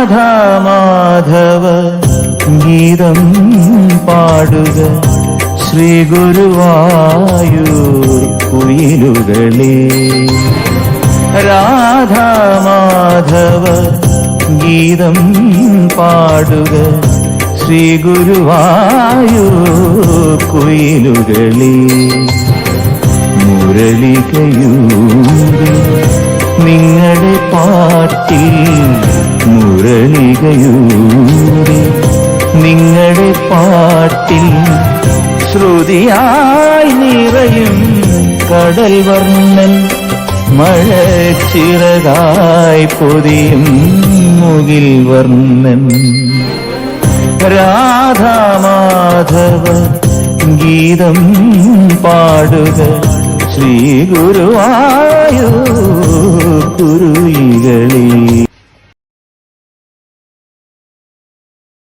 രാധാമാധവ ഗീതം പാടുക. ശ്രീ ഗുരുവായൂർ കുയിലുകളേ. രാധാമാധവ ഗീതം പാടുക. ശ്രീ ഗുരുവായൂർ കുയിലുകളേ. മുരളികയൂരി നിങ്ങളുടെ പാട്ടിൽ മുരളികയൂരി നിങ്ങളുടെ പാട്ടിൽ ശ്രുതിയായി നിറയും കടൽ വർണൻ മഴച്ചിറകായി പൊതിയും മുകിൽ വർണൻ. രാധാമാധവ ഗീതം പാടുക ശ്രീ കുരുയികളേ